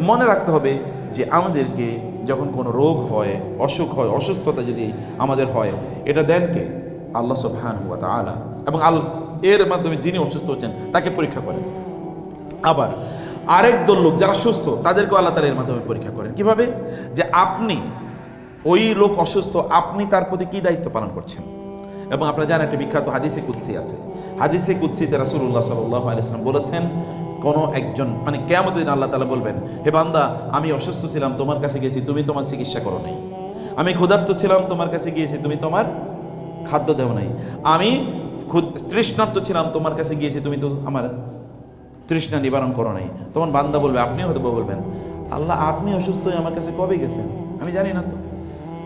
মনে রাখতে হবে যে আমাদেরকে যখন কোনো রোগ হয়, অসুখ হয়, অসুস্থতা যদি আমাদের হয়, এটা দেন কে? আল্লাহ সুবহান হুয়া তাআলা। এবং আল, এর মাধ্যমে যিনি অসুস্থ হচ্ছেন, তাকে পরীক্ষা করেন। আবার আরেক দল লোক যারা সুস্থ, তাদেরকেও আল্লাহ তালা এর মাধ্যমে পরীক্ষা করেন। কীভাবে? যে আপনি, ওই লোক অসুস্থ, আপনি তার প্রতি কী দায়িত্ব পালন করছেন? এবং আপনারা জানেন একটা বিখ্যাত হাদিসে কুৎসি আছে। হাদিসে কুৎসিতে রাসুল্লাহ সাল্লাহ আলিয়াল্লাম বলেছেন কোনো একজন মানে কেমন দিন আল্লাহ তালা বলবেন, হে বান্দা, আমি অসুস্থ ছিলাম, তোমার কাছে গেছি তুমি তোমার চিকিৎসা করো নাই। আমি ক্ষুধার্ত ছিলাম, তোমার কাছে গিয়েছি, তুমি তোমার খাদ্য দেও নাই। আমি তৃষ্ণার্ত ছিলাম, তোমার কাছে গিয়েছি, তুমি তো আমার তৃষ্ণা নিবারণ করো নাই। তখন বান্দা বলবে, আপনিও হয়তো বলবেন, আল্লাহ, আপনি অসুস্থ হয়ে আমার কাছে কবে গেছেন? আমি জানি না তো।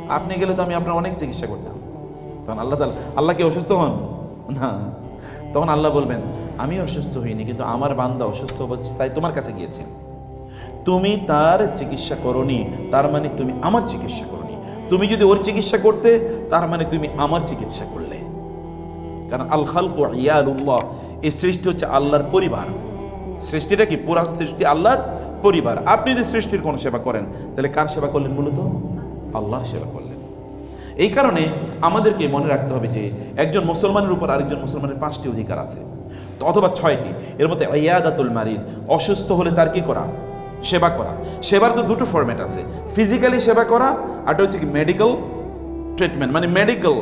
আপনি গেলে তো আমি আপনার অনেক চিকিৎসা করতাম। তখন আল্লাহ তালা আল্লাহ কি অসুস্থ হন? না। তখন আল্লাহ বলবেন আমি অসুস্থ হইনি, কিন্তু আমার বান্দা অসুস্থ অবস্থায় তোমার কাছে গিয়েছেন তুমি তার চিকিৎসা করনি, তার মানে তুমি আমার চিকিৎসা করনি। তুমি যদি ওর চিকিৎসা করতে, তার মানে তুমি আমার চিকিৎসা করলে। কারণ আল খালকু ইয়ালুল্লাহ এই সৃষ্টি হচ্ছে আল্লাহর পরিবার। সৃষ্টিটা কি? পুরা সৃষ্টি আল্লাহর পরিবার। আপনি যদি সৃষ্টির কোনো সেবা করেন, তাহলে কার সেবা করলেন মূলত? আল্লাহর সেবা করলেন। এই কারণে আমাদেরকে মনে রাখতে হবে যে, একজন মুসলমানের উপর আরেকজন মুসলমানের পাঁচটি অধিকার আছে। অথবা ছয়টি। এর মধ্যে ইয়াদাতুল মারিদ, অসুস্থ হলে তার কি করা? সেবা করা। সেবার তো দুটো ফরম্যাট আছে। ফিজিক্যালি সেবা করা আর হচ্ছে কি মেডিকেল ট্রিটমেন্ট মানে মেডিকেল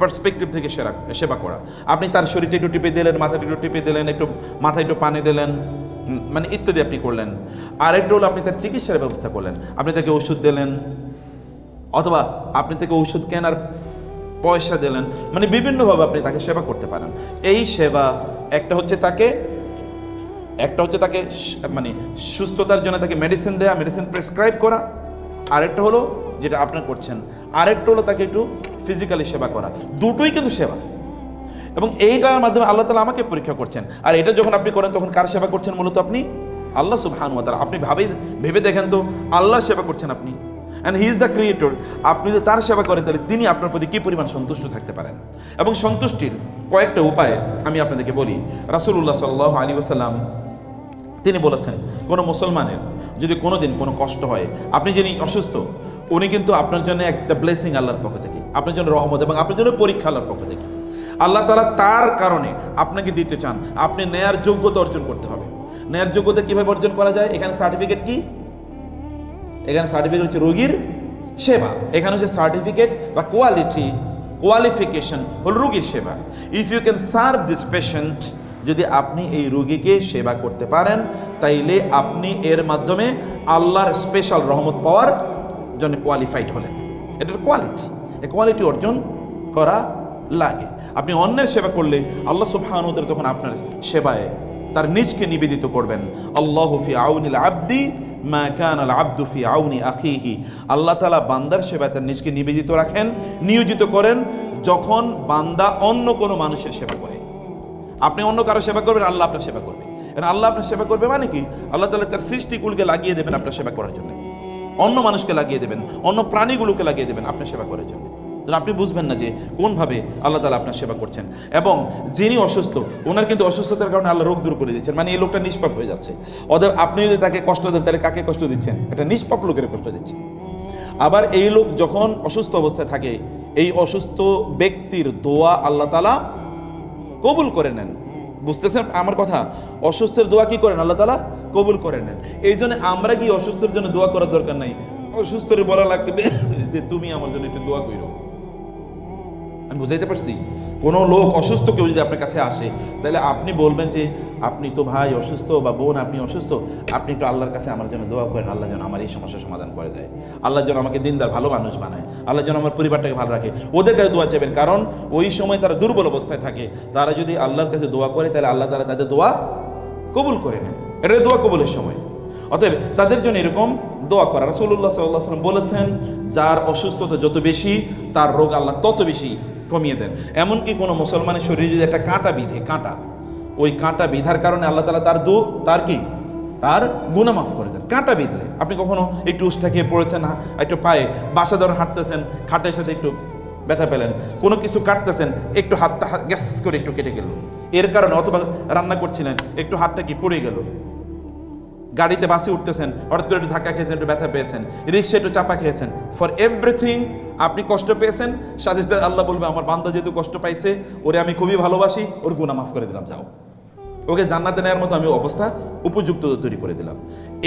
পার্সপেক্টিভ থেকে সেরা, সেবা করা। আপনি তার শরীরটা একটু টিপে দিলেন, মাথাটা একটু টিপে দিলেন, একটু মাথায় একটু পানি দিলেন মানে ইত্যাদি আপনি করলেন। আর একটু হলো আপনি তার চিকিৎসার ব্যবস্থা করলেন। আপনি তাকে ওষুধ দিলেন, অথবা আপনি থেকে ওষুধ কেনার পয়সা দিলেন। মানে বিভিন্নভাবে আপনি তাকে সেবা করতে পারেন। এই সেবা একটা হচ্ছে তাকে, একটা হচ্ছে তাকে মানে সুস্থতার জন্য তাকে মেডিসিন দেয়া মেডিসিন প্রেসক্রাইব করা। আরেকটা হলো যেটা আপনি করছেন। আরেকটা হলো তাকে একটু ফিজিক্যালি সেবা করা। দুটোই কিন্তু সেবা। এবং এইটার মাধ্যমে আল্লাহ তালা আমাকে পরীক্ষা করছেন। আর এটা যখন আপনি করেন, তখন কার সেবা করছেন মূলত আপনি? আল্লাহ সুবহান তাআলা। আপনি ভাবে ভেবে দেখেন তো, আল্লাহ সেবা করছেন আপনি। And he is the creator আপনি যদি তার সেবা করেন, তাহলে তিনি আপনার প্রতি কী পরিমাণ সন্তুষ্ট থাকতে পারেন? এবং সন্তুষ্টির কয়েকটা উপায় আমি আপনাদেরকে বলি। রাসূলুল্লাহ সাল্লাহ আলী ওসাল্লাম তিনি বলেছেন, কোনো মুসলমানের যদি কোনো দিন কোনো কষ্ট হয়, আপনি যিনি অসুস্থ, উনি কিন্তু আপনার জন্য একটা ব্লেসিং আল্লাহর পক্ষ থেকে, আপনার জন্য রহমত এবং আপনার জন্য পরীক্ষা আল্লাহর পক্ষ থেকে। আল্লাহ তালা তার কারণে আপনাকে দিতে চান, আপনি নেয়ার যোগ্যতা অর্জন করতে হবে। নেয়ার যোগ্যতা কীভাবে অর্জন করা যায়? এখানে সার্টিফিকেট কি? এখানে সার্টিফিকেট হচ্ছে রোগীর সেবা। এখানে হচ্ছে সার্টিফিকেট বা কোয়ালিটি কোয়ালিফিকেশন হল রোগীর সেবা। If you can serve this patient যদি আপনি এই রোগীকে সেবা করতে পারেন, তাইলে আপনি এর মাধ্যমে আল্লাহর স্পেশাল রহমত পাওয়ার জন্য কোয়ালিফাইড হলেন। এটার কোয়ালিটি এ কোয়ালিটি অর্জন করা লাগে। আপনি অন্যের সেবা করলে আল্লাহ সুবহানুদের তখন আপনার সেবায় তার নিজকে নিবেদিত করবেন। আল্লাহ ফি আউনিল আব্দি আল আব্দু ফি আউনি আখিহি। আল্লাহ তালা বান্দার সেবায় তার নিজকে নিবেদিত রাখেন, নিয়োজিত করেন যখন বান্দা অন্য কোনো মানুষের সেবা করে। আপনি অন্য কারও সেবা করবেন, আল্লাহ আপনার সেবা করবে। এবং আল্লাহ আপনার সেবা করবে মানে কি? আল্লাহ তালা তার সৃষ্টিকুলকে লাগিয়ে দেবেন আপনার সেবা করার জন্য। অন্য মানুষকে লাগিয়ে দেবেন, অন্য প্রাণীগুলোকে লাগিয়ে দেবেন আপনার সেবা করার জন্য। তাহলে আপনি বুঝবেন না যে কোনভাবে আল্লাহ তালা আপনার সেবা করছেন। এবং যিনি অসুস্থ, ওনার কিন্তু অসুস্থতার কারণে আল্লাহ রোগ দূর করে দিচ্ছেন মানে এই লোকটা নিষ্পাপ হয়ে যাচ্ছে। অতএব আপনি যদি তাকে কষ্ট দেন, তাহলে কাকে কষ্ট দিচ্ছেন? একটা নিষ্পাপ লোকের কষ্ট দিচ্ছেন আবার এই লোক যখন অসুস্থ অবস্থায় থাকে, এই অসুস্থ ব্যক্তির দোয়া আল্লাহ তালা কবুল করে নেন। বুঝতেছেন আমার কথা? অসুস্থের দোয়া কি করেন আল্লাহ তালা কবুল করে নেন। এই জন্য আমরা কি অসুস্থের জন্য দোয়া করার দরকার নাই? অসুস্থরে বলা লাগবে যে, তুমি আমার জন্য একটু দোয়া করো আমি বুঝাইতে পারছি, কোনো লোক অসুস্থ কেউ যদি আপনার কাছে আসে, তাহলে আপনি বলবেন যে, আপনি তো ভাই অসুস্থ বা বোন, আপনি অসুস্থ, আপনি একটু আল্লাহর কাছে আমার জন্য দোয়া করেন, আল্লাহ যেন আমার এই সমস্যার সমাধান করে দেয়। আল্লাহ যেন আমাকে দিনদার, ভালো মানুষ বানায়। আল্লাহ যেন আমার পরিবারটাকে ভালো রাখে। ওদের কাছে দোয়া চাইবেন, কারণ ওই সময় তারা দুর্বল অবস্থায় থাকে। তারা যদি আল্লাহর কাছে দোয়া করে, তাহলে আল্লাহ তারা তাদের দোয়া কবুল করে নেন। এটা দোয়া কবুলের সময়। অতএব তাদের জন্য এরকম দোয়া করা। রাসূলুল্লাহ সাল্লাহ সাল্লাম বলেছেন, যার অসুস্থতা যত বেশি, তার রোগ আল্লাহ তত বেশি কমিয়ে দেন। এমনকি কোনো মুসলমানের শরীরে যদি একটা কাঁটা বিধে, কাঁটা, ওই কাঁটা বিধার কারণে আল্লাহ তালা তার দু, তার কি? তার গুণা মাফ করে দেন। কাঁটা বিঁধলে। আপনি কখনো একটু উষ্ঠা খেয়ে পড়েছেন একটু পায়ে বাসা ধরে হাঁটতেছেন, খাটের সাথে একটু ব্যথা পেলেন, কোনো কিছু কাটতেছেন, একটু হাতটা গ্যাস করে একটু কেটে গেল। এর কারণে অথবা রান্না করছিলেন, একটু হাতটা কি পড়ে গেল। গাড়িতে বাসে উঠতেছেন, হঠাৎ করে একটু ধাক্কা খেয়েছেন, একটু ব্যথা পেয়েছেন রিক্সা একটু চাপা খেয়েছেন। ফর এভরিথিং আপনি কষ্ট পেয়েছেন, সাথে সাথে আল্লাহ বলবে, আমার বান্দা যেহেতু কষ্ট পাইছে, ওরে আমি খুবই ভালোবাসি, ওর গুণা মাফ করে দিলাম, যাও। ওকে জান্নাতে নেওয়ার মতো আমি অবস্থা উপযুক্ত তৈরি করে দিলাম।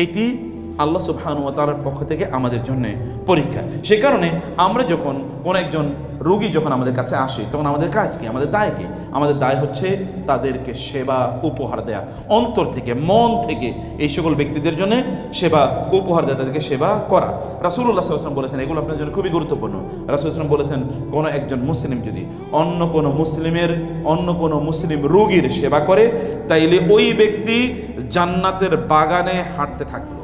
এটি আল্লাহ সুবহানুয়া তালার পক্ষ থেকে আমাদের জন্য পরীক্ষা। সে কারণে আমরা যখন কোন একজন রোগী যখন আমাদের কাছে আসে, তখন আমাদের কাজ কি? আমাদের দায় কি? আমাদের দায় হচ্ছে তাদেরকে সেবা উপহার দেয়া। অন্তর থেকে, মন থেকে এই সকল ব্যক্তিদের জন্য সেবা উপহার দেয়া, তাদেরকে সেবা করা। রাসুল্লাহ সাল্লাম বলেছেন, এগুলো আপনার জন্য খুবই গুরুত্বপূর্ণ। রাসুল ইসলাম বলেছেন, কোনো একজন মুসলিম যদি অন্য কোনো মুসলিমের, অন্য কোনো মুসলিম রোগীর সেবা করে, তাইলে ওই ব্যক্তি জান্নাতের বাগানে হাঁটতে থাকল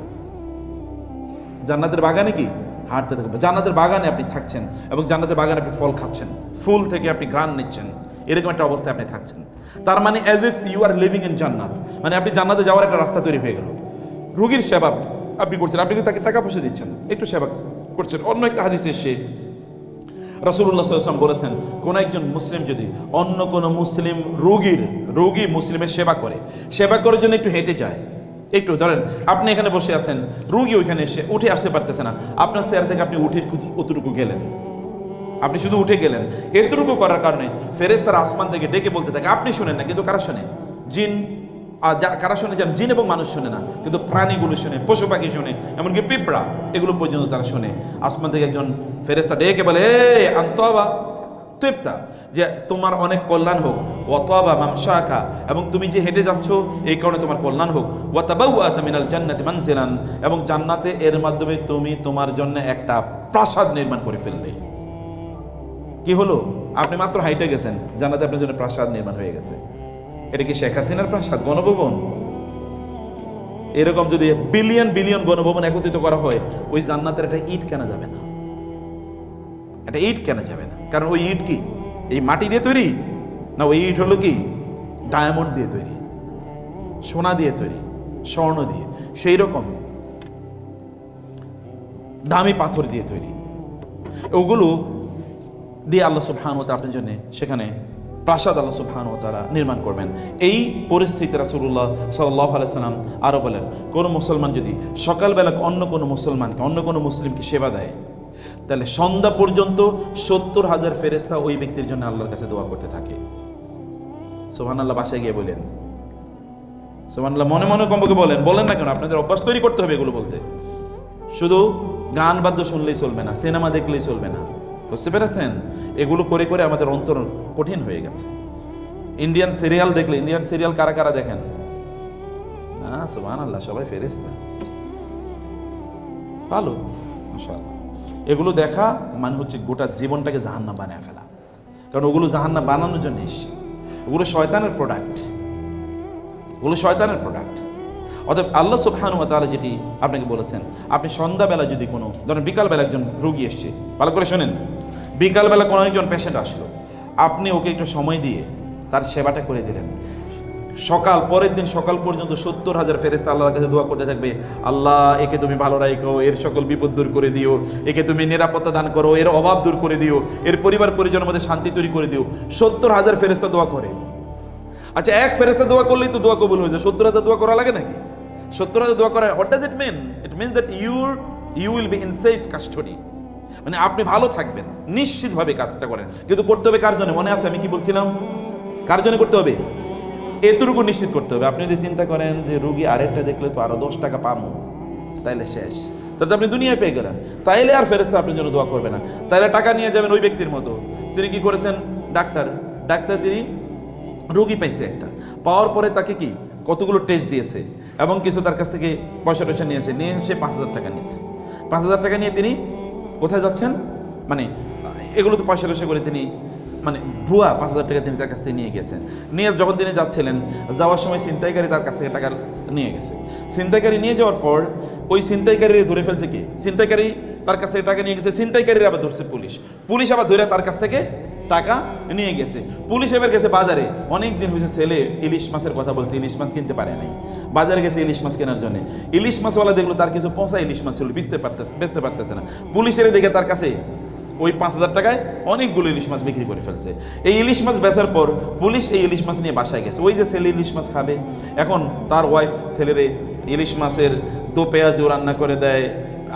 জান্নাতের বাগানে কি? হাঁটতে থাকবে। জান্নাতের বাগানে আপনি থাকছেন এবং জান্নাতের বাগানে আপনি ফল খাচ্ছেন। ফুল থেকে আপনি গ্রান নিচ্ছেন। এরকম একটা অবস্থায় আপনি থাকছেন। তার মানে as if you are living in জান্নাত। মানে আপনি জান্নাতে যাওয়ার একটা রাস্তা তৈরি হয়ে গেল। রুগীর সেবা আপনি করছেন। আপনি তাকে টাকা পয়সা দিচ্ছেন। একটু সেবা করছেন। অন্য একটা হাদিসে এসে রাসুল্লাহ সাল্লাম বলেছেন, কোন একজন মুসলিম যদি অন্য কোনো মুসলিম রোগীর, রোগী মুসলিমের সেবা করে, সেবা করার জন্য একটু হেঁটে যায় একটু ধরেন, আপনি এখানে বসে আছেন, রুগী ওইখানে এসে উঠে আসতে পারতেছে না। আপনার চেয়ার থেকে আপনি উঠে অতটুকু গেলেন। আপনি শুধু উঠে গেলেন। এতটুকু করার কারণে ফেরেস তার আসমান থেকে ডেকে বলতে থাকে, আপনি শোনেন না, কিন্তু কারা শোনে? জিন আর যা, কারা শোনে যান জিন এবং মানুষ শোনে না, কিন্তু প্রাণীগুলো শোনে, পশু পাখি শোনে, এমনকি পিঁপড়া, এগুলো পর্যন্ত তারা শোনে। আসমান থেকে একজন ফেরেস্তা ডেকে বলে হে আন্তবা। তৃপ্তা, যে তোমার অনেক কল্যাণ হোক। অতবা মামসাকা এবং তুমি যে হেঁটে যাচ্ছ, এই কারণে তোমার কল্যাণ হোক। ওয়াতাবাউ আতামিনাল জান্নাতি মানজিলান, এবং জান্নাতে এর মাধ্যমে তুমি তোমার জন্য একটা প্রাসাদ নির্মাণ করে ফেললে। কি হলো? আপনি মাত্র হাইটে গেছেন, জান্নাতে আপনার জন্য প্রাসাদ নির্মাণ হয়ে গেছে। এটা কি শেখ হাসিনার প্রাসাদ, গণভবন? এরকম যদি বিলিয়ন বিলিয়ন গণভবন একত্রিত করা হয়, ওই জান্নাতের একটা ইট কেনা যাবে না। একটা ইট কেনা যাবে না। কারণ ওই ইট কি? এই মাটি দিয়ে তৈরি? না, ওই ইট হলো কি? ডায়মন্ড দিয়ে তৈরি। সোনা দিয়ে তৈরি, স্বর্ণ দিয়ে। সেই রকম দামি পাথর দিয়ে তৈরি। ওগুলো দিয়ে আল্লাহ সুবহান আপনার জন্য সেখানে প্রাসাদ আল্লাহ সুবহান তারা নির্মাণ করবেন। এই পরিস্থিতি রাসুল্লাহ সাল্লাহ সাল্লাম আরও বলেন, কোনো মুসলমান যদি সকালবেলা অন্য কোনো মুসলমানকে, অন্য কোনো মুসলিমকে সেবা দেয় তাহলে সন্ধ্যা পর্যন্ত সত্তর হাজার ফেরেস্তা ওই ব্যক্তির জন্য আল্লাহর কাছে দোয়া করতে থাকে। সোহান আল্লাহ বাসায় গিয়ে বলেন। সোহান আল্লাহ মনে মনে কমপক্ষে বলেন বলেন না কেন, আপনাদের অভ্যাস তৈরি করতে হবে এগুলো বলতে। শুধু গান বাদ্য শুনলেই চলবে না, সিনেমা দেখলেই চলবে না। বুঝতে পেরেছেন? এগুলো করে করে আমাদের অন্তর কঠিন হয়ে গেছে। ইন্ডিয়ান সিরিয়াল দেখলে, ইন্ডিয়ান সিরিয়াল কারা কারা দেখেন? হ্যাঁ সোহান আল্লাহ সবাই ফেরেস্তা ভালো, মাশাআল্লাহ। এগুলো দেখা মানে হচ্ছে গোটা জীবনটাকে জাহান্না বানিয়ে ফেলা। কারণ ওগুলো জাহান্না বানানোর জন্য এসছে। ওগুলো শয়তানের প্রোডাক্ট ওগুলো শয়তানের প্রোডাক্ট অতএব আল্লাহ সুবহানু তাআলা যেটি আপনাকে বলেছেন, আপনি সন্ধ্যাবেলা যদি কোনো, ধরেন বিকালবেলা একজন রোগী এসছে, ভালো করে শোনেন। বিকালবেলা কোনো একজন পেশেন্ট আসলো। আপনি ওকে একটু সময় দিয়ে তার সেবাটা করে দিলেন। সকাল, পরের দিন সকাল পর্যন্ত সত্তর হাজার ফেরেস্তা আল্লাহর কাছে দোয়া করতে থাকবে। আল্লাহ, একে তুমি ভালো রাখো এর সকল বিপদ দূর করে দিও। একে তুমি নিরাপত্তা দান করো, এর অভাব দূর করে দিও। এর পরিবার পরিজনের মধ্যে শান্তি তৈরি করে দিও। সত্তর হাজার ফেরেস্তা দোয়া করে। আচ্ছা এক ফেরেস্তা দোয়া করলেই তো দোয়া কবুল হয়ে যায়। সত্তর হাজার দোয়া করা লাগে নাকি? সত্তর হাজার দোয়া করা what does it mean it means that your you will be in safe custody মানে আপনি ভালো থাকবেন, নিশ্চিতভাবে কাজটা করেন। কিন্তু করতে হবে কার জন্য? মনে আছে আমি কি বলছিলাম? কার জন্য করতে হবে? এতটুকু নিশ্চিত করতে হবে। আপনি যদি চিন্তা করেন যে রুগী আরেকটা দেখলে তো আরও দশ টাকা পাবো, তাইলে শেষ। তাহলে আপনি দুনিয়ায় পেয়ে গেলেন। তাইলে আর ফেরেস্তা আপনার জন্য দোয়া করবে না। তাইলে টাকা নিয়ে যাবেন ওই ব্যক্তির মতো। তিনি কি করেছেন? ডাক্তার। ডাক্তার তিনি রুগী পাইছে একটা। পাওয়ার পরে তাকে কি? কতগুলো টেস্ট দিয়েছে এবং কিছু তার কাছ থেকে পয়সা টয়সা নিয়েছে। নিয়ে সে পাঁচ হাজার টাকা নিয়েছে। পাঁচ হাজার টাকা নিয়ে তিনি কোথায় যাচ্ছেন? মানে এগুলো তো পয়সা টয়সা করে তিনি মানে ভুয়া পাঁচ হাজার টাকা তিনি তার কাছ থেকে নিয়ে গেছেন। নিয়ে যখন তিনি যাচ্ছিলেন, যাওয়ার সময় ছিনতাইকারী তার কাছ থেকে টাকা নিয়ে গেছে। ছিনতাইকারী নিয়ে যাওয়ার পর ওই ছিনতাইকারী ধরে ফেলছে কি? ছিনতাইকারী তার কাছ থেকে টাকা নিয়ে গেছে, ছিনতাইকারীর আবার ধরছে পুলিশ। পুলিশ আবার ধরে তার কাছ থেকে টাকা নিয়ে গেছে। পুলিশ এবার গেছে বাজারে। অনেক দিন হয়েছে ছেলে ইলিশ মাছের কথা বলছে, ইলিশ মাছ কিনতে পারে নাই। বাজারে গেছে ইলিশ মাছ কেনার জন্য। ইলিশ মাছওয়ালা দেখল তার কিছু পচা ইলিশ মাছ ছিল বেচতে পারতেছে বেচতে পারতেছে না। পুলিশের দেখে তার কাছে ওই পাঁচ হাজার টাকায় অনেকগুলো ইলিশ মাছ বিক্রি করে ফেলছে। এই ইলিশ মাছ বেচার পর পুলিশ এই ইলিশ মাছ নিয়ে বাসায় গেছে। ওই যে ছেলে ইলিশ মাছ খাবে। এখন তার ওয়াইফ ছেলেরে ইলিশ মাছের দো পেঁয়াজও রান্না করে দেয়,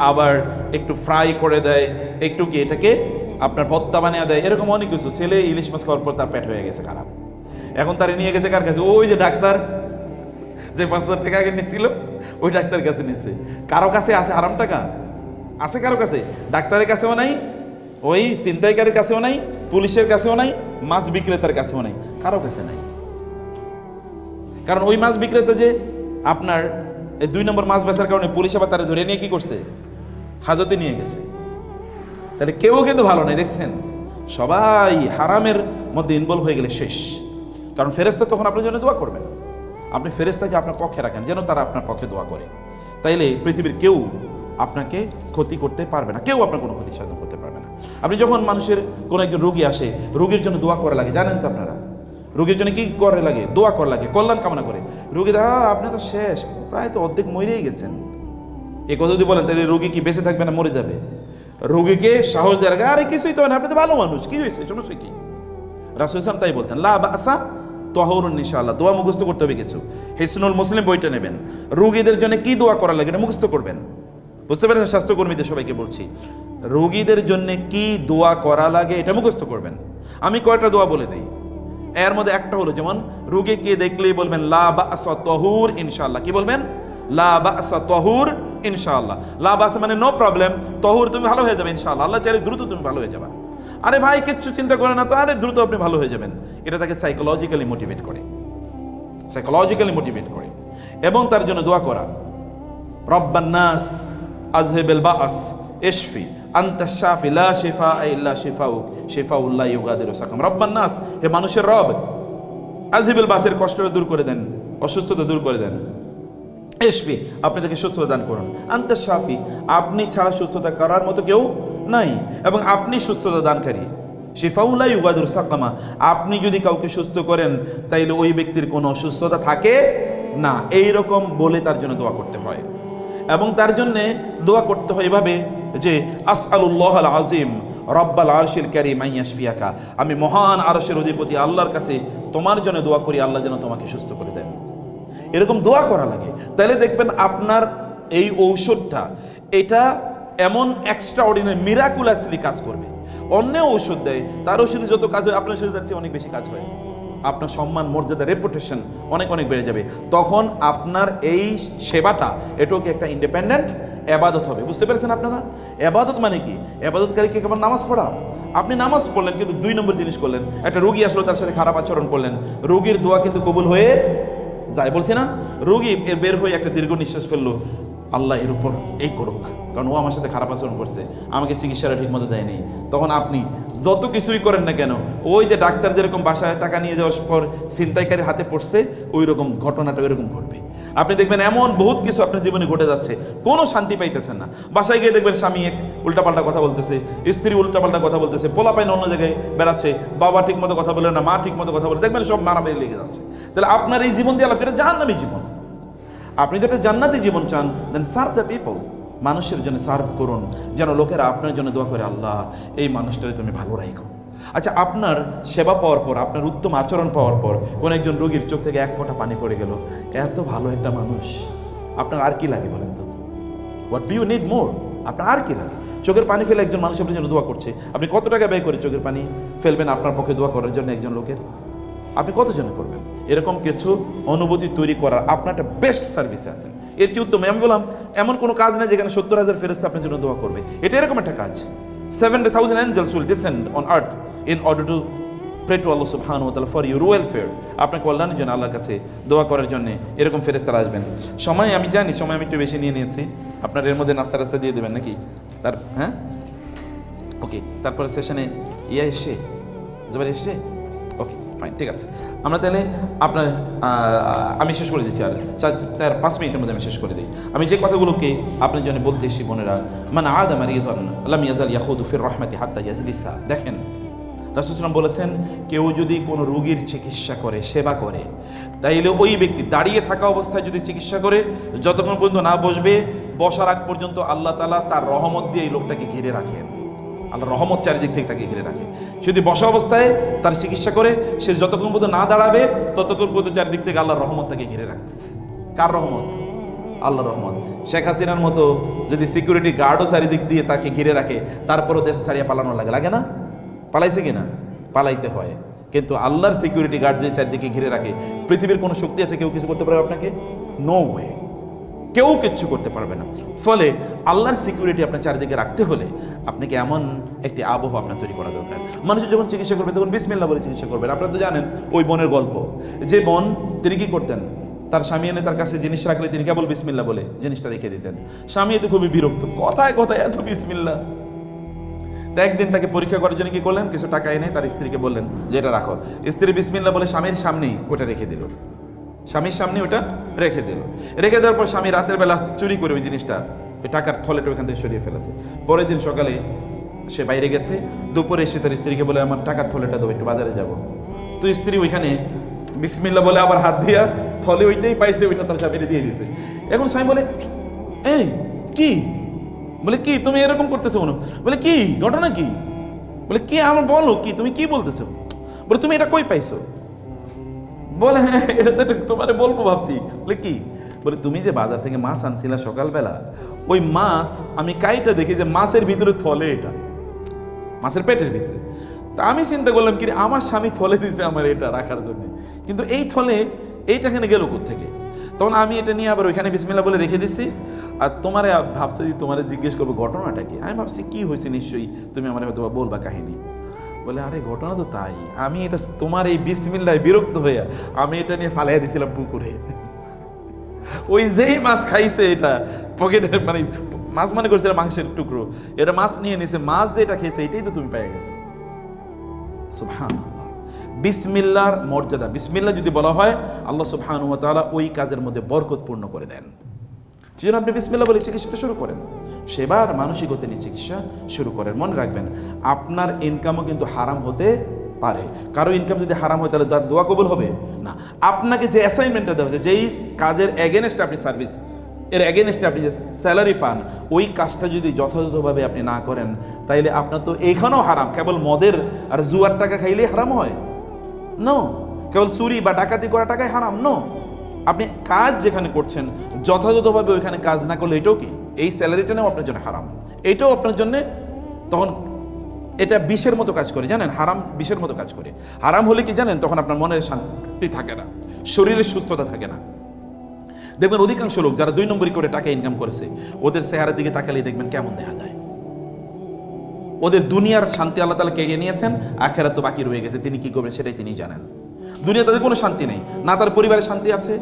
আবার একটু ফ্রাই করে দেয়, একটু কি এটাকে আপনার ভত্তা বানিয়ে দেয়, এরকম অনেক কিছু। ছেলে ইলিশ মাছ খাওয়ার পর তার পেট হয়ে গেছে খারাপ। এখন তারে নিয়ে গেছে কার কাছে? ওই যে ডাক্তার যে পাঁচ হাজার টাকা আগে নিয়েছিল ওই ডাক্তারের কাছে নিচ্ছে কারও কাছে আছে আরাম টাকা আছে কারও কাছে? ডাক্তারের কাছেও নাই ওই ছিনতাইকারীর কাছেও নাই, পুলিশের কাছেও নাই, মাছ বিক্রেতার কাছেও নাই, কারও কাছে নাই। কারণ ওই মাছ বিক্রেতা যে আপনার এই দুই নম্বর মাছ বেচার কারণে পুলিশ আবার তারা ধরে নিয়ে কি করছে? হাজতে নিয়ে গেছে। তাহলে কেউ কিন্তু ভালো নেই, দেখছেন? সবাই হারামের মধ্যে ইনভলভ হয়ে গেলে শেষ। কারণ ফেরেস্তা তখন আপনার জন্য দোয়া করবেন আপনি ফেরেস্তাকে আপনার পক্ষে রাখেন, যেন তারা আপনার পক্ষে দোয়া করে। তাইলে পৃথিবীর কেউ আপনাকে ক্ষতি করতে পারবে না, কেউ আপনার কোনো ক্ষতি সাধন করতে আপনি যখন মানুষের কোনো একজন রোগী আসে, রোগীর জন্য দোয়া করা লাগে, জানেন তো আপনারা? রোগীর জন্য কি করে লাগে? দোয়া করা লাগে, কল্যাণ কামনা করে। রোগীরা আপনি তো শেষ, প্রায় তো অর্ধেক মরেই গেছেন। এ কথা যদি বলেন, তাহলে রোগী কি বেঁচে থাকবে না মরে যাবে? রোগীকে সাহস দেওয়ার আগে আরে, কিছুই তো না, আপনি তো ভালো মানুষ, কি হয়েছে, সমস্যা কি? রাসুল ইসলাম তাই বলতেন, লা বাসা তহরুন ইনশাআল্লাহ দোয়া মুখস্থ করতে হবে কিছু। হিসনুল মুসলিম বইটা নেবেন। রোগীদের জন্য কি দোয়া করা লাগে, এটা মুখস্থ করবেন। বুঝতে পেরেছেন? স্বাস্থ্যকর্মীদের সবাইকে বলছি, রোগীদের জন্য কি দোয়া করা লাগে এটা মুখস্থ করবেন। আমি কয়টা দোয়া বলে দিই? এর মধ্যে একটা হলো যেমন, রোগীকে দেখলেই বলবেন, লা বাস তহুর ইনশাআল্লাহ। কি বলবেন? লা বাস তহুর ইনশাআল্লাহ। লা বাস মানে নো প্রবলেম তহুর তুমি ভালো হয়ে যাবে ইনশাআল্লাহ। আল্লাহ চাইলে দ্রুত তুমি ভালো হয়ে যাবে। আরে ভাই, কিচ্ছু চিন্তা করে না তো, আরে দ্রুত আপনি ভালো হয়ে যাবেন। এটা তাকে সাইকোলজিক্যালি মোটিভেট করে। সাইকোলজিক্যালি মোটিভেট করে। এবং তার জন্য দোয়া করা, রব্বান্নাস আজহেবেল বাস এশফি, আন্তা শাফি, লা শিফা ইল্লা শিফাউক, শিফাউল্লাহ ইউগাদির সাকাম। রব্বান্নাস হে মানুষের রব, আজহেবেল বাসের কষ্টটা দূর করে দেন, অসুস্থতা দূর করে দেন। এসফি আপনি তাকে সুস্থতা দান করুন। আন্তা শাফি, আপনি ছাড়া সুস্থতা করার মতো কেউ নাই, এবং আপনি সুস্থতা দানকারী। শিফাউল্লাহ ইউগাদুর সাকামা, আপনি যদি কাউকে সুস্থ করেন, তাইলে ওই ব্যক্তির কোনো অসুস্থতা থাকে না। এই রকম বলে তার জন্য দোয়া করতে হয়। এবং তার জন্যে দোয়া করতে হয় এভাবে যে আস আলুল্লাহ আল আজিম রব্বাল আরশিল ক্যারি মাইয়াশফিয়াকা আমি মহান আরশের অধিপতি আল্লাহর কাছে তোমার জন্য দোয়া করি, আল্লাহ যেন তোমাকে সুস্থ করে দেন। এরকম দোয়া করা লাগে। তাহলে দেখবেন আপনার এই ঔষধটা, এটা এমন এক্সট্রা অর্ডিনারি মিরাকুলাসলি কাজ করবে। অন্য ঔষধ দেয়, তার ওষুধে যত কাজ হয়, আপনার তার চেয়ে অনেক বেশি কাজ হয়। আপনার সম্মান, মর্যাদা রেপুটেশন অনেক অনেক বেড়ে যাবে। তখন আপনার এই সেবাটা এটাও কি একটা ইন্ডিপেন্ডেন্ট এবাদত হবে। বুঝতে পেরেছেন আপনারা? এবাদত মানে কি? এবাদতকারীকে কেবল নামাজ পড়া আপনি নামাজ পড়লেন, কিন্তু দুই নম্বর জিনিস করলেন। একটা রোগী আসলো, তার সাথে খারাপ আচরণ করলেন। রোগীর দোয়া কিন্তু কবুল হয়ে যায়, বলছি না? রোগী বের হয়ে একটা দীর্ঘ নিঃশ্বাস ফেলল। আল্লাহ এর উপর এই করুক। কারণ ও আমার সাথে খারাপ আচরণ করছে। আমাকে চিকিৎসাটা ঠিক মতো দেয়নি। তখন আপনি যত কিছুই করেন না কেন, ওই যে ডাক্তার যেরকম বাসায় টাকা নিয়ে যাওয়ার পর ছিনতাইকারীর হাতে পড়ছে ওই রকম ঘটনাটা ওই রকম ঘটবে। আপনি দেখবেন এমন বহুত কিছু আপনার জীবনে ঘটে যাচ্ছে, কোনো শান্তি পাইতেছেন না। বাসায় গিয়ে দেখবেন স্বামী এক উল্টাপাল্টা কথা বলতেছে, স্ত্রী উল্টাপাল্টা কথা বলতেছে পোলা পাইন অন্য জায়গায় বেড়াচ্ছে, বাবা ঠিক মতো কথা বলে না, মা ঠিক মতো কথা বলে, দেখবেন সব মারামারি লেগে যাচ্ছে। তাহলে আপনার এই জীবন দিয়ে আলাপ এটা জাহান্নামী জীবন। আপনি যদি একটা জান্নাতি জীবন চান দেন সার্ভ দ্য পিপল মানুষের জন্য সার্ভ করুন। যেন লোকেরা আপনার জন্য দোয়া করে, আল্লাহ, এই মানুষটারে তুমি ভালো রাখো আচ্ছা আপনার সেবা পাওয়ার পর, আপনার উত্তম আচরণ পাওয়ার পর, কোন একজন রোগীর চোখ থেকে এক ফোঁটা পানি পড়ে গেল। এত ভালো একটা মানুষ। আপনার আর কি লাগে বলেন তো? What do you need more আপনার আর কি লাগে? চোখের পানি ফেলে একজন মানুষ আপনার জন্য দোয়া করছে। আপনি কত টাকা ব্যয় করে চোখের পানি ফেলবেন আপনার পক্ষে দোয়া করার জন্য একজন লোকের? আপনি কত জনে করবেন? এরকম কিছু অনুভূতি তৈরি করার আপনার একটা বেস্ট সার্ভিসে আছেন এর চেয়ে উত্তম, আমি বললাম, এমন কোনো কাজ নেই যেখানে সত্তর হাজার ফেরস্তা আপনার জন্য দোয়া করবে। এটা এরকম একটা কাজ। Seven thousand angels will descend on earth in order to pray to Allah সুবহান ও ফর ইউর ওয়েলফেয়ার আপনার কল্যাণের জন্য আল্লাহর কাছে দোয়া করার জন্য এরকম ফেরেস্তারা আসবেন। সময় আমি জানি, সময় আমি একটু বেশি নিয়ে নিয়েছি। আপনার এর মধ্যে নাস্তা রাস্তা দিয়ে দেবেন নাকি? তার হ্যাঁ? ওকে তারপরে সেশনে ইয়া এসে জোবাই এসে ওকে ফাইন ঠিক আছে। আমরা তাহলে আপনার আমি শেষ করে দিচ্ছি আর চার চার, পাঁচ মিনিটের মধ্যে আমি শেষ করে দিই। আমি যে কথাগুলোকে আপনার জন্য বলতে এসেছি বোনেরা মানে আদ আমার ইদন আল্লাহ ইয়াজাল ইয়াহুদ ফির রহমাতি হাত্তা ইয়াজলিসা। দেখেন রাসুসলাম বলেছেন, কেউ যদি কোনো রোগীর চিকিৎসা করে, সেবা করে, তাইলে ওই ব্যক্তি দাঁড়িয়ে থাকা অবস্থায় যদি চিকিৎসা করে, যতক্ষণ পর্যন্ত না বসবে, বসার আগ পর্যন্ত আল্লাহ তালা তার রহমত দিয়ে এই লোকটাকে ঘিরে রাখেন। আল্লাহ রহমত চারিদিক থেকে তাকে ঘিরে রাখে। যদি বসা অবস্থায় তার চিকিৎসা করে, সে যতক্ষণ পর্যন্ত না দাঁড়াবে, ততক্ষণ পর্যন্ত চারিদিক থেকে আল্লাহর রহমত তাকে ঘিরে রাখতেছে। কার রহমত? আল্লাহ রহমত। শেখ হাসিনার মতো যদি সিকিউরিটি গার্ডও চারিদিক দিয়ে তাকে ঘিরে রাখে, তারপরও দেশ ছাড়িয়ে পালানো লাগে। লাগে না? পালাইছে কিনা? পালাইতে হয়। কিন্তু আল্লাহর সিকিউরিটি গার্ড যদি চারিদিকে ঘিরে রাখে, পৃথিবীর কোনো শক্তি আছে কেউ কিছু করতে পারবে আপনাকে? নো ওয়ে কেউ কিচ্ছু করতে পারবে না। ফলে আল্লাহর সিকিউরিটি আপনার চারিদিকে রাখতে হলে আপনাকে এমন একটি আবহাওয়া আপনার তৈরি করা দরকার। মানুষ যখন চিকিৎসা করবে, তখন বিসমিল্লা বলে চিকিৎসা করবেন আপনারা তো জানেন ওই বোনের গল্প। যে বোন, তিনি কি করতেন? তার স্বামী এনে তার কাছে জিনিস রাখলে তিনি কেবল বিসমিল্লা বলে জিনিসটা রেখে দিতেন। স্বামী এতে খুবই বিরক্ত। কথায় কথায় এত বিসমিল্লা তা একদিন তাকে পরীক্ষা করার জন্য কি করলেন? কিছু টাকা এনে তার স্ত্রীকে বললেন যে, এটা রাখো। স্ত্রী বিসমিল্লা বলে স্বামীর সামনেই ওটা রেখে দিল। স্বামীর সামনে ওটা রেখে দিল। রেখে দেওয়ার পর স্বামী রাতের বেলা চুরি করে ওই জিনিসটা, ওই টাকার থলেটা ওইখান থেকে সরিয়ে ফেলেছে। পরের দিন সকালে সে বাইরে গেছে, দুপুরে এসে তার স্ত্রীকে বলে, আমার টাকার থলেটা দেবো একটু বাজারে যাব। তো স্ত্রী ওইখানে বিসমিল্লা বলে আবার হাত দিয়া থলে ওইটাই পাইছে, ওইটা তার স্বামীরে দিয়ে দিয়েছে এখন স্বামী বলে, এই, কি? বলে, কি, তুমি এরকম করতেছো মনে বলে, কি, ঘটনা কি? বলে, কি, আমার বলো, কি, তুমি কি বলতেছো? বলে, তুমি এটা কই পাইছো? বলে হ্যাঁ এটা তো তোমারে বলব ভাবছি। বলে, কি? বলে, তুমি যে বাজার থেকে মাছ আনছিলা সকালবেলা, ওই মাছ আমি কাইটা দেখি যে মাছের ভিতরে থলে এটা, মাছের পেটের ভিতরে। তা আমি চিন্তা করলাম কি আমার স্বামী থলে দিয়েছে আমার এটা রাখার জন্য। কিন্তু এই থলে, এইটা এখানে গেল থেকে তখন আমি এটা নিয়ে আবার ওইখানে বিসমিল্লা বলে রেখে দিছি। আর তোমারে ভাবছে যে তোমারে জিজ্ঞেস করব ঘটনাটা কি? আমি ভাবছি, কি হয়েছে নিশ্চয়ই? তুমি আমার হয়তো বলবা কাহিনী। বলে, আরে, ঘটনা তো তাই। আমি এটা, তোমার এই বিসমিল্লায় বিরক্ত হইয়া আমি এটা নিয়ে ফালাইয়া দিছিলাম পুকুরে। ওই যেই মাছ খাইছে এটা পকেটে মানে মাছ মনে করছিল মাংসের টুকরো। এটা মাছ নিয়ে নিছে, মাছ যেটা খেয়েছে এটাই তো তুমি পেয়ে গেছো। সুবহানাল্লাহ। বিসমিল্লার মর্যাদা। বিসমিল্লা যদি বলা হয়, আল্লাহ সুবহান ওয়া ওই কাজের মধ্যে বরকতপূর্ণ করে দেন। সেজন্য আপনি বিসমিল্লা বলে চিকিৎসাটা শুরু করেন। সেবার মানসিকতা নিয়ে চিকিৎসা শুরু করেন। মনে রাখবেন, আপনার ইনকামও কিন্তু হারাম হতে পারে। কারও ইনকাম যদি হারাম হয়, তাহলে তার দোয়া কবুল হবে? না। আপনাকে যে অ্যাসাইনমেন্টটা দেওয়া হয়েছে, যেই কাজের এগেনস্টে আপনি সার্ভিস এর এগেনস্টে আপনি যে স্যালারি পান, ওই কাজটা যদি যথাযথভাবে আপনি না করেন, তাইলে আপনার তো এইখানেও হারাম। কেবল মদের আর জুয়ার টাকা খাইলেই হারাম হয়? ন কেবল চুরি বা ডাকাতি করা টাকায় হারাম? নো আপনি কাজ যেখানে করছেন, যথাযথভাবে ওইখানে কাজ না করলে এটাও কি? এই স্যালারিটা নেও আপনার জন্য হারাম। এটাও আপনার জন্য তখন এটা বিষের মতো কাজ করে, জানেন? হারাম, বিষের মতো কাজ করে। হারাম হলে কি জানেন? তখন আপনার মনের শান্তি থাকে না, শরীরের সুস্থতা থাকে না। দেখবেন অধিকাংশ লোক যারা দুই নম্বরই করে টাকা ইনকাম করেছে, ওদের চেহারার দিকে তাকালেই দেখবেন কেমন দেখা যায়। ওদের দুনিয়ার শান্তি আল্লাহ তালা কেড়ে নিয়েছেন আখেরা তো বাকি রয়ে গেছে, তিনি কি করবেন সেটাই তিনি জানেন। দুনিয়া তাদের কোনো শান্তি নেই, না তার পরিবারে শান্তি আছে।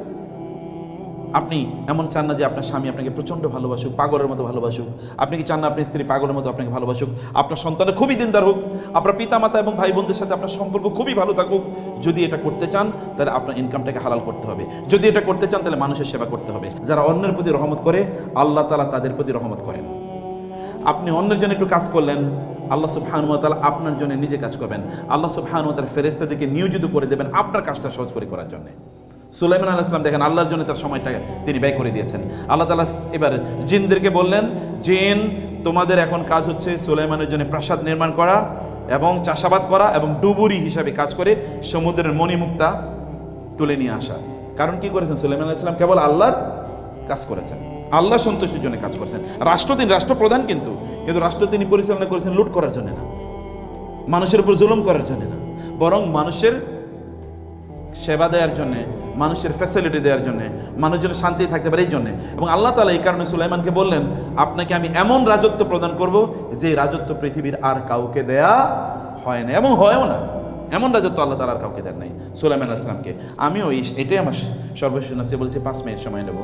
আপনি এমন চান না যে আপনার স্বামী আপনাকে প্রচণ্ড ভালোবাসুক, পাগলের মতো ভালোবাসুক। আপনি কি চান না আপনার স্ত্রী পাগলের মতো আপনাকে ভালোবাসুক? আপনার সন্তানের খুবই দিনদার হোক, আপনার পিতামাতা এবং ভাই বোনদের সাথে আপনার সম্পর্ক খুবই ভালো থাকুক। যদি এটা করতে চান, তাহলে আপনার ইনকামটাকে হালাল করতে হবে। যদি এটা করতে চান, তাহলে মানুষের সেবা করতে হবে। যারা অন্যের প্রতি রহমত করে, আল্লাহ তালা তাদের প্রতি রহমত করেন। আপনি অন্যের জন্য একটু কাজ করলেন আল্লাহ সুবহানুয়াতালা আপনার জন্য নিজে কাজ করবেন। আল্লাহ সুবহানুয়াতালা ফেরেস্তাদেরকে নিয়োজিত করে দেবেন আপনার কাজটা সহজ করে করার জন্য। সুলাইমান আলাইসলাম দেখেন, আল্লাহর জন্য তার সময়টা তিনি ব্যয় করে দিয়েছেন। আল্লাহ তালা এবার জিনদেরকে বললেন, জিন, তোমাদের এখন কাজ হচ্ছে সুলাইমানের জন্য প্রাসাদ নির্মাণ করা এবং চাষাবাদ করা এবং ডুবুরি হিসাবে কাজ করে সমুদ্রের মণিমুক্তা তুলে নিয়ে আসা। কারণ কি করেছেন? সুলাইমান আলাইসলাম কেবল আল্লাহর কাজ করেছেন। আল্লাহ সন্তুষ্টির জন্য কাজ করেছেন। রাষ্ট্র তিনি রাষ্ট্রপ্রধান কিন্তু কিন্তু রাষ্ট্র তিনি পরিচালনা করেছেন লুট করার জন্য না। মানুষের উপর জুলুম করার জন্য না। বরং মানুষের সেবা দেওয়ার জন্য, মানুষের ফ্যাসিলিটি দেওয়ার জন্য মানুষ যেন শান্তি থাকতে পারে এই জন্যে। এবং আল্লাহ তালা এই কারণে সুলাইমানকে বললেন, আপনাকে আমি এমন রাজত্ব প্রদান করব যে রাজত্ব পৃথিবীর আর কাউকে দেয়া হয় না। এবং হয়ও না। এমন রাজত্ব আল্লাহ তালা আর কাউকে দেন নাই, সুলাইমান আসলামকে আমিও এটাই আমার সর্বশেষ নাসিয়া বলছি পাঁচ মিনিট সময় নেব।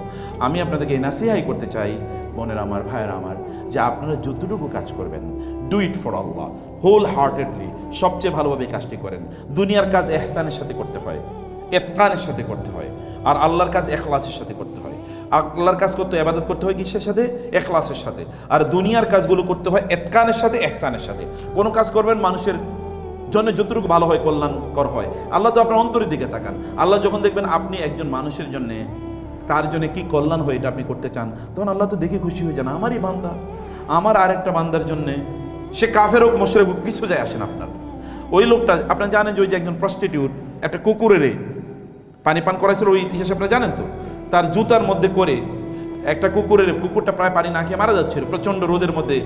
আমি আপনাদেরকে এই নাসিহাই করতে চাই, বোনের আমার, ভাইয়ের আমার, যে আপনারা যতটুকু কাজ করবেন do it for Allah wholeheartedly সবচেয়ে ভালোভাবে কাজটি করেন। দুনিয়ার কাজ এহসানের সাথে করতে হয়, এতকানের সাথে করতে হয়, আর আল্লাহর কাজ এখলাসের সাথে করতে হয়। আল্লাহর কাজ করতে আবাদত করতে হয় কিসের সাথে? এখলাসের সাথে। আর দুনিয়ার কাজগুলো করতে হয় এতকানের সাথে, এহসানের সাথে। কোনো কাজ করবেন মানুষের জন্য যতটুকু ভালো হয়, কল্যাণকর হয়। আল্লাহ তো আপনার অন্তরের দিকে তাকান। আল্লাহ যখন দেখবেন আপনি একজন মানুষের জন্যে, তার জন্য কি কল্যাণ হয় এটা আপনি করতে চান, তখন আল্লাহ তো দেখে খুশি হয়ে যান, আমারই বান্দা। আমার আরেকটা বান্দার জন্যে, সে কাফের হোক, মশরেক হোক, কিছু যায় আসেন আপনার। ওই লোকটা, আপনারা জানেন যে ওই যে একজন প্রস্টিটিউট একটা কুকুরেরে পানি পান করাইছিল, ওই ইতিহাস আপনারা জানেন তো? তার জুতার মধ্যে করে একটা কুকুরের, কুকুরটা প্রায় পানি না খেয়ে মারা যাচ্ছিল, প্রচণ্ড রোদের মধ্যে।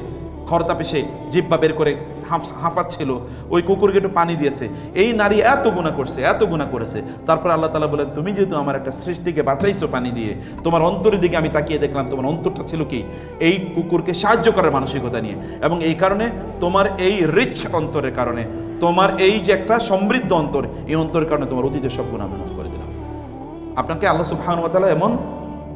খরতাপে সে জিব্বা বের করে হাঁপ- হাঁপাচ্ছিল। ওই কুকুরকে একটু পানি দিয়েছে। এই নারী এত গুণা করছে, এত গুণা করেছে। তারপর আল্লাহ তালা বলেন, তুমি যেহেতু আমার একটা সৃষ্টিকে বাঁচাইছো পানি দিয়ে, তোমার অন্তরের দিকে আমি তাকিয়ে দেখলাম, তোমার অন্তরটা ছিল কি? এই কুকুরকে সাহায্য করার মানসিকতা নিয়ে। এবং এই কারণে তোমার এই রিচ অন্তরের কারণে, তোমার এই যে একটা সমৃদ্ধ অন্তর, এই অন্তরের কারণে তোমার অতীতের সব গুণ মাফ করে দিলাম। আপনাকে আল্লাহ সুবহানুয়াতালা এমন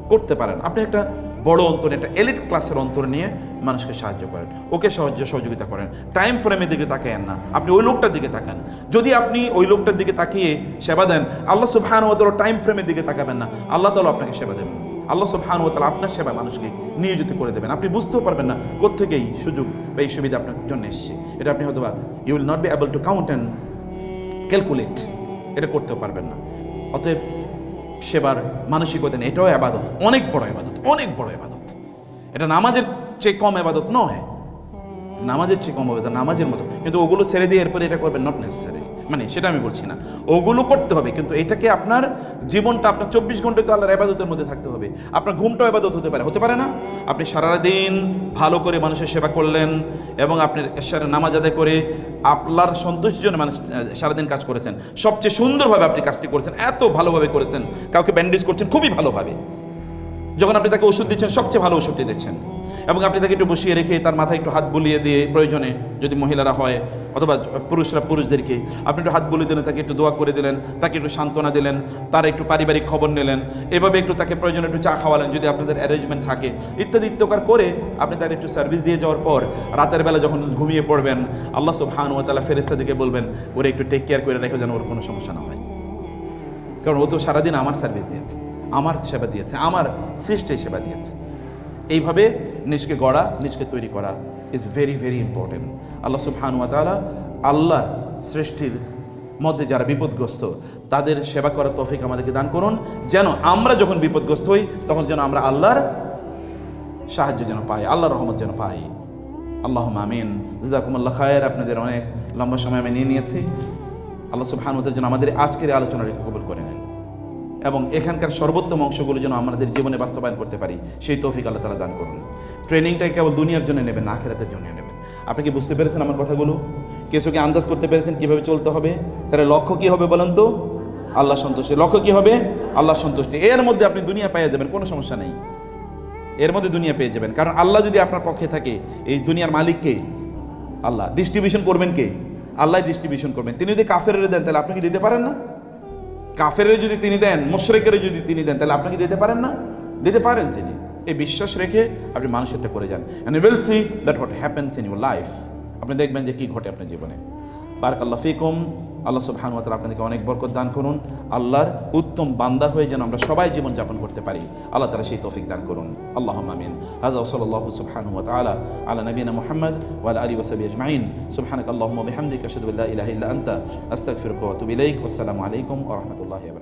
করতে পারেন। আপনি একটা বড় অন্তরে একটা এলিট ক্লাসের অন্তর নিয়ে মানুষকে সাহায্য করেন। ওকে সাহায্য সহযোগিতা করেন। টাইম ফ্রেমের দিকে তাকায়েন না। আপনি ওই লোকটার দিকে তাকান। যদি আপনি ওই লোকটার দিকে তাকিয়ে সেবা দেন, আল্লাহ সুবহানুয়াতালা টাইম ফ্রেমের দিকে তাকাবেন না। আল্লাহ তালা আপনাকে সেবা দেবেন। আল্লাহ সুবহানুয়াতালা আপনার সেবা মানুষকে নিয়োজিত করে দেবেন। আপনি বুঝতেও পারবেন না কোথেকে এই সুযোগ বা এই সুবিধা আপনার জন্য এসছে। এটা আপনি হয়তো বা you will not be able to count and calculate এটা করতেও পারবেন না। অতএব সেবার মানসিকতা নেই এটাও আবাদত অনেক বড় আবাদত অনেক বড় আবাদত। এটা নামাজের চেয়ে কম আবাদত নয়। নামাজের চেয়ে কম হবে নামাজের মতো। কিন্তু ওগুলো ছেড়ে দিয়ে এরপরে এটা করবেন নট নেসেসারি মানে সেটা আমি বলছি না। ওগুলো করতে হবে, কিন্তু এটাকে আপনার জীবনটা, আপনার চব্বিশ ঘন্টায় তো আল্লাহর আবাদতের মধ্যে থাকতে হবে। আপনার ঘুমটাও আবাদত হতে পারে হতে পারে না। আপনি সারাদিন ভালো করে মানুষের সেবা করলেন এবং আপনি এশারে নামাজ আদায় করে আপনার সন্তুষ্টির জন্য মানুষ সারাদিন কাজ করেছেন। সবচেয়ে সুন্দরভাবে আপনি কাজটি করেছেন, এত ভালোভাবে করেছেন। কাউকে ব্যান্ডেজ করছেন খুবই ভালোভাবে। যখন আপনি তাকে ওষুধ দিচ্ছেন, সবচেয়ে ভালো ওষুধটি দিচ্ছেন। এবং আপনি তাকে একটু বসিয়ে রেখে তার মাথায় একটু হাত বুলিয়ে দিয়ে প্রয়োজনে যদি মহিলারা হয় অথবা পুরুষরা, পুরুষদেরকে, আপনি একটু হাত বুলিয়ে দিলেন, তাকে একটু দোয়া করে দিলেন, তাকে একটু সান্ত্বনা দিলেন, তার একটু পারিবারিক খবর নিলেন, এভাবে একটু তাকে প্রয়োজনে একটু চা খাওয়ালেন যদি আপনাদের অ্যারেঞ্জমেন্ট থাকে। ইত্যাদি ইত্যকার করে আপনি তার একটু সার্ভিস দিয়ে যাওয়ার পর রাতের বেলা যখন ঘুমিয়ে পড়বেন, আল্লাহ সব হান ও তালা ফেরেস্তা দিকে বলবেন, ওরে একটু টেক কেয়ার করে রেখে যেন ওর কোনো সমস্যা না হয়। কারণ ও তো সারাদিন আমার সার্ভিস দিয়েছে, আমার সেবা দিয়েছে, আমার সৃষ্টি সেবা দিয়েছে। এইভাবে নিজকে গড়া, নিজকে তৈরি করা is very very important Allah সুবহানুয়া তাআলা আল্লাহর সৃষ্টির মধ্যে যারা বিপদগ্রস্ত, তাদের সেবা করার তফিক আমাদেরকে দান করুন। যেন আমরা যখন বিপদগ্রস্ত হই, তখন যেন আমরা আল্লাহর সাহায্য যেন পাই, আল্লাহর রহমত যেন পাই। আল্লাহ আমিন। জাকুমুল্লাহ খায়ের। আপনাদের অনেক লম্বা সময় আমি নিয়ে নিয়েছি। আল্লাহ সুবহানুতার জন্য আমাদের আজকের এই আলোচনাটাকে কবুল করে। নেন এবং এখানকার সর্বোত্তম অংশগুলো যেন আমাদের জীবনে বাস্তবায়ন করতে পারি, সেই তৌফিক আল্লাহ তালা দান করুন। ট্রেনিংটাই কেবল দুনিয়ার জন্য নেবেন না আখেরাতের জন্য নেবেন। আপনি কি বুঝতে পেরেছেন আমার কথাগুলো? কিছু কি আন্দাজ করতে পেরেছেন কীভাবে চলতে হবে? তাহলে লক্ষ্য কী হবে বলেন তো? আল্লাহ সন্তুষ্টি। লক্ষ্য কী হবে? আল্লাহ সন্তুষ্টি। এর মধ্যে আপনি দুনিয়া পেয়ে যাবেন, কোনো সমস্যা নেই। এর মধ্যে দুনিয়া পেয়ে যাবেন। কারণ আল্লাহ যদি আপনার পক্ষে থাকে, এই দুনিয়ার মালিককে আল্লাহ। ডিস্ট্রিবিউশন করবেন কে? আল্লাহ ডিস্ট্রিবিউশন করবেন। তিনি যদি কাফের দেন, তাহলে আপনি কি দিতে পারেন না? কাফের যদি তিনি দেন, মুশরেকের যদি তিনি দেন, তাহলে আপনাকে দিতে পারেন না? দিতে পারেন তিনি। এই বিশ্বাস রেখে আপনি মানুষের করে যান। And will see that what happens in your life আপনি দেখবেন যে কী ঘটে আপনার জীবনে। বারক আল্লাহ ফিকুম। আল্লাহ সুবহান ওয়া আপনাদেরকে অনেক বরকত দান করুন। আল্লাহর উত্তম বান্দা হয়ে যেন আমরা সবাই জীবন যাপন করতে পারি। আল্লাহ তাআলা সেই তৌফিক দান করুন। আল্লাহ আমিন। হাজা সাল্লাল্লাহু সুবহানাহু ওয়া আলা নবিনা মুহাম্মদ ওয়া আলা আলিহি ওয়া সাহবিহি আজমাইন। সুবহানাক আল্লাহুম্মা বিহামদিকা, আশহাদু আল্লা ইলাহা ইল্লা আনতা, আস্তাগফিরুকা ওয়া আতুবু ইলাইক। ওয়াসসালামু আলাইকুম ওয়া রাহমাতুল্লাহি ওয়া